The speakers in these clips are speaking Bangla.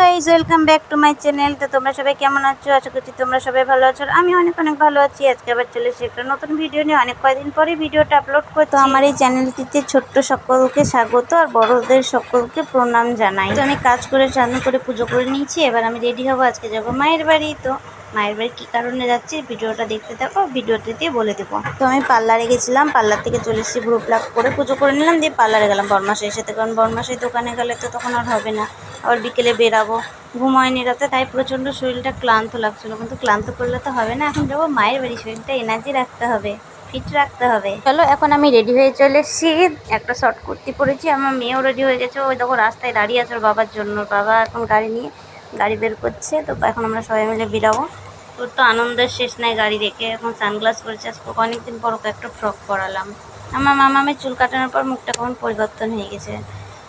Guys welcome back to my channel তো তোমরা সবাই কেমন আছো? আশা করছি তোমরা সবাই ভালো আছো। আমি অনেক অনেক ভালো আছি। আজকে আবার চলে এসেছি একটা নতুন ভিডিও নিয়ে। অনেক কয়েকদিন পরে ভিডিওটা আপলোড করে তো আমার এই চ্যানেলটিতে ছোট্ট সকলকে স্বাগত আর বড়দের সকলকে প্রণাম জানাই। তো আমি কাজ করে স্নান করে পুজো করে নিয়েছি। এবার আমি রেডি হব। আজকে যাব মায়ের বাড়ি। তো মায়ের বাড়ি কী কারণে যাচ্ছি, ভিডিওটা দেখতে থাকো ভিডিওটিতে বলে দেবো। তো আমি পার্লারে গেছিলাম, পার্লার থেকে চলে এসেছি ভ্রু প্লাক করে পুজো করে নিলাম, দিয়ে পার্লারে গেলাম বরমাসের সাথে কারণ বরমাসের দোকানে গেলে তো তখন আর হবে না, আবার বিকেলে বেরাবো। ঘুম হয়নি রাতে, তাই প্রচণ্ড শরীরটা ক্লান্ত লাগছিল, কিন্তু ক্লান্ত করলে তো হবে না, এখন যাব মায়ের বাড়ি, শরীরটা এনার্জি রাখতে হবে ফিট রাখতে হবে। চলো, এখন আমি রেডি হয়ে চলে এসেছি, একটা শর্ট কুর্তি পরেছি, আমার মেয়েও রেডি হয়ে গেছে, ওই দেখো রাস্তায় দাঁড়িয়ে আছে ওর বাবার জন্য, বাবা এখন গাড়ি নিয়ে গাড়ি বের করছে, তো এখন আমরা সবাই মিলে বেরাবো। তোর তো আনন্দের শেষ নাই গাড়ি রেখে এখন সানগ্লাস পরেছে। আজকে অনেকদিন পর ওকে একটা ফ্রক পরালাম। আমার মামা আমি চুল কাটানোর পর মুখটা কেমন পরিবর্তন হয়ে গেছে।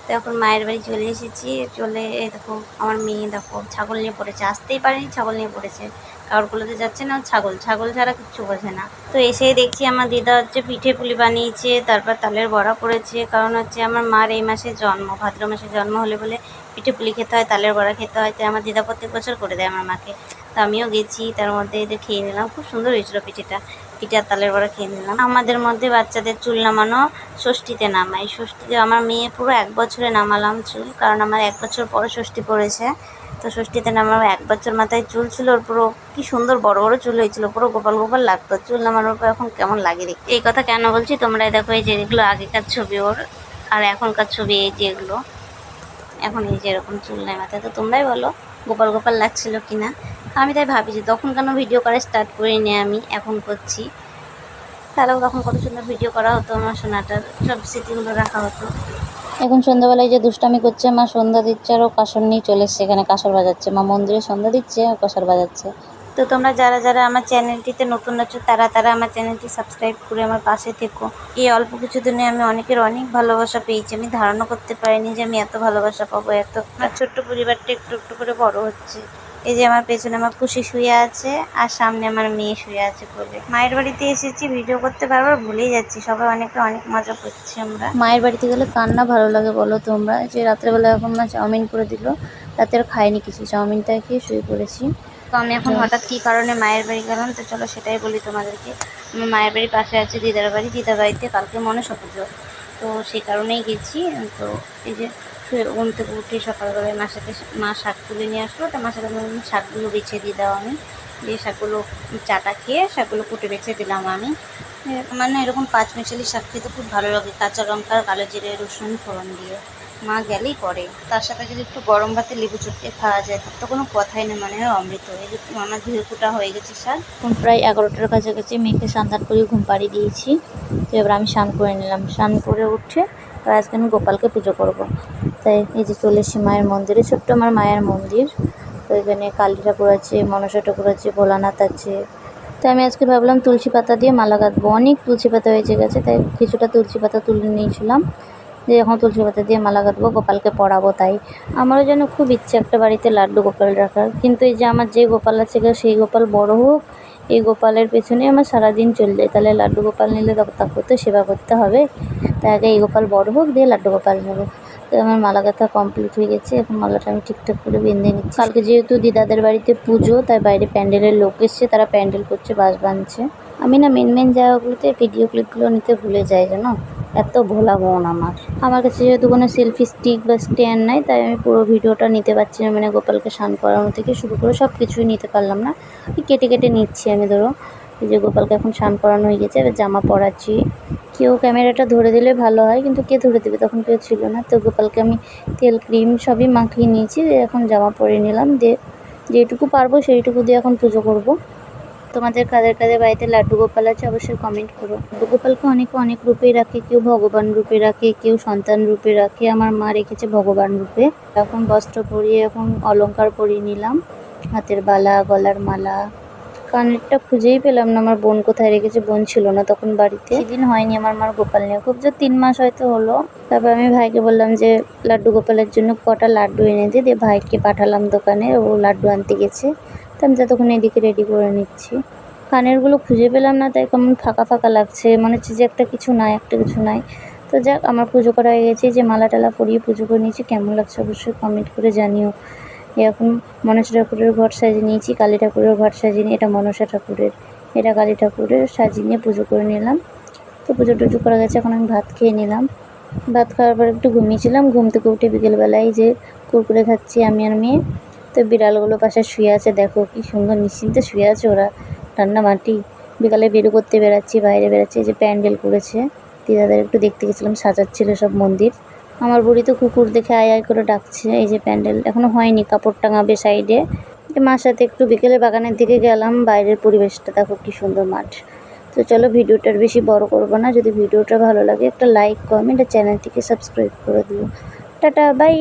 তো এখন মায়ের বাড়ি চলে এসেছি, চলে দেখো, আমার মেয়ে দেখো, ছাগল নিয়ে পড়েছে। আসতেই পারেনি, ছাগল নিয়ে পড়েছে। কারোর কোলোতে যাচ্ছে না ছাগল। ছাগল ছাড়া কিচ্ছু বোঝে না। তো এসেই দেখছি আমার দিদা হচ্ছে পিঠে পুলি বানিয়েছে, তারপর তালের বড়া পড়েছে। কারণ হচ্ছে আমার মার এই মাসে জন্ম, ভাদ্র মাসে জন্ম হলে বলে পিঠে পুলি খেতে হয়, তালের বড়া খেতে হয় তো আমার দিদা প্রত্যেক বছর করে দেয় আমার মাকে। তো আমিও গেছি, তার মধ্যে এদের খেয়ে নিলাম, খুব সুন্দর হয়েছিল পিঠেটা। পিঠে আর তালের বড়া খেয়ে নিলাম। আমাদের মধ্যে বাচ্চাদের চুল নামানো ষষ্ঠীতে নামাই ষষ্ঠীতে আমার মেয়ে পুরো এক বছরে নামালাম চুল, কারণ আমার এক বছর পরে ষষ্ঠী পড়েছে। তো ষষ্ঠীতে নামার এক বছর মাথায় চুল ছিল, ওর পুরো কি সুন্দর বড় বড় চুল হয়েছিল, পুরো গোপাল গোপাল লাগতো। চুল নামানোর পর এখন কেমন লাগে দেখতে? এই কথা কেন বলছি? তোমরা দেখো এই যে এগুলো আগেকার ছবি ওর, আর এখনকার ছবি এই যে এগুলো। এখন এই যে এরকম চুল নেয় মাথায়, তো তোমরাই বলো গোপাল গোপাল লাগছিল কি না আমি তাই ভাবি যে তখন কেন ভিডিও করা স্টার্ট করি নি আমি, এখন করছি। তাহলেও তখন কত সুন্দর ভিডিও করা হতো, আমার সোনাটার সব স্মৃতিগুলো রাখা হতো। এখন সন্ধ্যাবেলায় যে দুষ্টামি করছে, মা সন্ধ্যা দিচ্ছে আর ও কাসর নিয়ে চলে এসছে, এখানে কাসর বাজাচ্ছে। মা মন্দিরে সন্ধ্যা দিচ্ছে আর কাসর বাজাচ্ছে। তো তোমরা যারা যারা আমার চ্যানেলটিতে নতুন আছো, তারা তারা আমার চ্যানেলটি সাবস্ক্রাইব করে আমার পাশে থেকো। এই অল্প কিছু দিনে আমি অনেকের অনেক ভালোবাসা পেয়েছি। আমি ধারণা করতে পারিনি যে আমি এত ভালোবাসা পাবো, এত আমার ছোট্ট পরিবারটা একটু একটু করে বড় হচ্ছে। এই যে আমার পেছনে আমার খুশি শুয়ে আছে, আর সামনে আমার মেয়ে শুয়ে আছে কোলে মায়ের বাড়িতে এসেছি ভিডিও করতে বারবার ভুলেই যাচ্ছি। সবাই অনেকে অনেক মজা করছি আমরা। মায়ের বাড়িতে গেলে কান্না ভালো লাগে বলো তোমরা? যে রাত্রেবেলা এখন মা চাউমিন করে দিল। রাতে আর খাইনি কিছু চাউমিনটা খেয়ে শুয়ে পড়েছি। তো আমি এখন হঠাৎ কী কারণে মায়ের বাড়ি গেলাম? তো চলো সেটাই বলি তোমাদেরকে। আমার মায়ের বাড়ির পাশে আছে দিদার বাড়ি। দিদার বাড়িতে কালকে মনসা পুজো তো সেই কারণেই গেছি। তো এই যে শুয়ে ঘুম থেকে উঠে সকালবেলায় মার সাথে মা শাক তুলে নিয়ে আসলো। তো মার সাথে শাকগুলো বেছে দিয়ে দাও আমি। দিয়ে শাকগুলো চাটা খেয়ে শাকগুলো কুটে বেছে দিলাম আমি। এ, আমার না এরকম পাঁচ মিশালি শাক খেতে খুব ভালো লাগে। কাঁচা লঙ্কা কালো জিরে রসুন ফোড়ন দিয়ে। মা গেলেই করে তার সাথে যদি একটু গরম ভাতে লেবু চটকে খাওয়া যায়, তার তো কোনো কথাই না মানে অমৃত। এই যে আমার ধুয়ে হয়ে গেছে স্যার। এখন প্রায় এগারোটার কাছাকাছি মেয়েকে সান্তান করে ঘুম পাড়িয়ে দিয়েছি। তো এবার আমি স্নান করে নিলাম। স্নান করে উঠে আর আজকে আমি গোপালকে পুজো করব। তাই এই যে চলে এসেছি মায়ের মন্দিরে, ছোট্ট আমার মায়ের মন্দির। তো এখানে কালী ঠাকুর আছে মনসা ঠাকুর আছে, ভোলানাথ আছে। তাই আমি আজকে ভাবলাম তুলসী পাতা দিয়ে মালা গাঁথবো। অনেক তুলসী পাতা হয়েছে গেছে, তাই কিছুটা তুলসী পাতা তুলে নিয়েছিলাম। যে এখন তুলসী পাতা দিয়ে মালা গাঁথবো গোপালকে পড়াবো তাই। আমারও যেন খুব ইচ্ছে একটা বাড়িতে লাড্ডু গোপাল রাখার। কিন্তু এই যে আমার যে গোপাল আছে সেই গোপাল বড় হোক, এই গোপালের পেছনে আমার সারাদিন চলে যায়। তাহলে লাড্ডু গোপাল নিলে তাকে তো সেবা করতে হবে। তাই আগে এই গোপাল বড় হোক, দিয়ে লাড্ডু গোপাল নেব। তো আমার মালা গাঁথা কমপ্লিট হয়ে গেছে। এখন মালাটা আমি ঠিকঠাক করে বেঁধে নিচ্ছি। কালকে যেহেতু দিদাদের বাড়িতে পুজো, তাই বাইরে প্যান্ডেলের লোক এসছে, তারা প্যান্ডেল করছে, বাস বাঁধছে। আমি না মেন মেন জায়গাগুলোতে ভিডিও ক্লিপগুলো নিতে ভুলে যাই, জানো? এত ভোলা মন আমার। আমার কাছে যেহেতু কোনো সেলফি স্টিক বা স্ট্যান্ড নাই, তাই আমি পুরো ভিডিওটা নিতে পারছি না মানে গোপালকে স্নান করানো থেকে শুরু করে সব কিছুই নিতে পারলাম না। কেটে কেটে নিচ্ছি আমি ধরো। এই যে গোপালকে এখন স্নান করানো হয়ে গেছে, এবার জামা পরাচ্ছি। কেউ ক্যামেরাটা ধরে দিলে ভালো হয়, কিন্তু কে ধরে দেবে? তখন কেউ ছিল না। তো গোপালকে আমি তেল ক্রিম সবই মাখিয়ে নিয়েছি এখন জামা পরে নিলাম। দিয়ে যেটুকু পারব সেইটুকু দিয়ে এখন পুজো করব। তোমাদের কাদের কাদের বাড়িতে লাড্ডু গোপাল আছে অবশ্যই কমেন্ট করো। লাড্ডু গোপালকে অনেকে অনেক রূপে রাখে, কেউ ভগবান রূপে রাখে, কেউ সন্তান রূপে রাখে, আমার মা রেখেছে ভগবান রূপে। এখন বস্ত্র পরিয়ে, এখন অলংকার পরিয়ে নিলাম, হাতের বালা, গলার মালা। কানেরটা খুঁজেই পেলাম না, আমার বোন কোথায় রেখেছে বোন ছিল না তখন বাড়িতে। সেদিন হয়নি আমার মার গোপাল নিয়ে, খুব যে তিন মাস হয়তো হলো। তারপর আমি ভাইকে বললাম যে, লাড্ডু গোপালের জন্য কটা লাড্ডু এনে দিয়ে ভাইকে পাঠালাম দোকানে, ও লাড্ডু আনতে গেছে। তো আমি ততক্ষণ এদিকে রেডি করে নিচ্ছি। কানেরগুলো খুঁজে পেলাম না, তাই কেমন ফাঁকা ফাঁকা লাগছে। মনে হচ্ছে যে একটা কিছু নাই, একটা কিছু নাই। তো যাক, আমার পুজো করা হয়ে গেছে। যে মালা টালা পরিয়ে পুজো করে নিয়েছি, কেমন লাগছে অবশ্যই কমেন্ট করে জানিও। এরকম মনসা ঠাকুরের ঘর সাজিয়ে নিয়েছি, কালী ঠাকুরের ঘর সাজিয়ে নিয়ে, এটা মনসা ঠাকুরের, এটা কালী ঠাকুরের সাজিয়ে নিয়ে পুজো করে নিলাম। তো পুজো টুজো করা গেছে, এখন আমি ভাত খেয়ে নিলাম। ভাত খাওয়ার পর একটু ঘুমিয়েছিলাম, ঘুম থেকে উঠে বিকেলবেলায় যে কুরকুরে খাচ্ছি আমি আর মেয়ে। তো বিড়ালগুলো পাশে শুয়ে আছে, দেখো কি সুন্দর নিশ্চিন্তে শুয়ে আছে ওরা। ঠান্ডা মাটি। বিকালে বেরো করতে বেরাচ্ছি বাইরে বেরাচ্ছি এই যে প্যান্ডেল করেছে। দিদাদের একটু দেখতে গেছিলাম, সাজাচ্ছিল সব মন্দির। আমার বুড়ি তো কুকুর দেখে আয় আয় করে ডাকছে, এই যে প্যান্ডেল এখনও হয়নি, কাপড় টাঙাবে সাইডে। মার সাথে একটু বিকেলে বাগানের দিকে গেলাম, বাইরের পরিবেশটা দেখো কি সুন্দর মাঠ। তো চলো ভিডিওটার বেশি বড় করব না, যদি ভিডিওটা ভালো লাগে একটা লাইক কমেন্ট আর চ্যানেলটিকে সাবস্ক্রাইব করে দিও। Tata bye